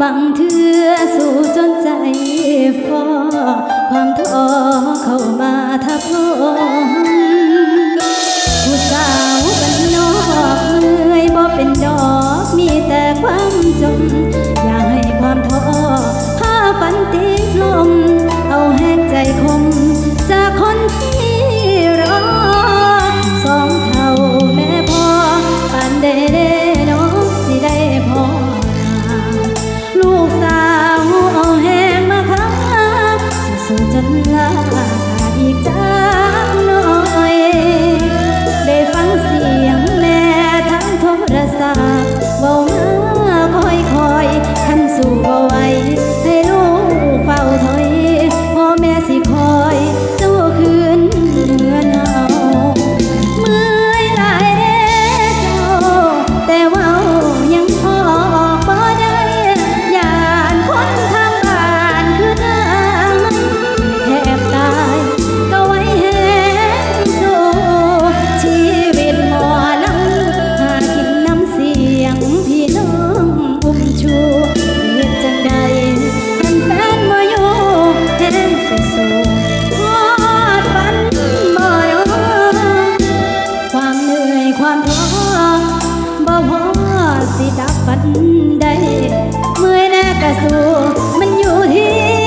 บางเทือสู่จนใจฟอความท้อเข้ามาทับทอง love. สิดับฝันได้ เมื่อยแน่กระสูมันอยู่ที่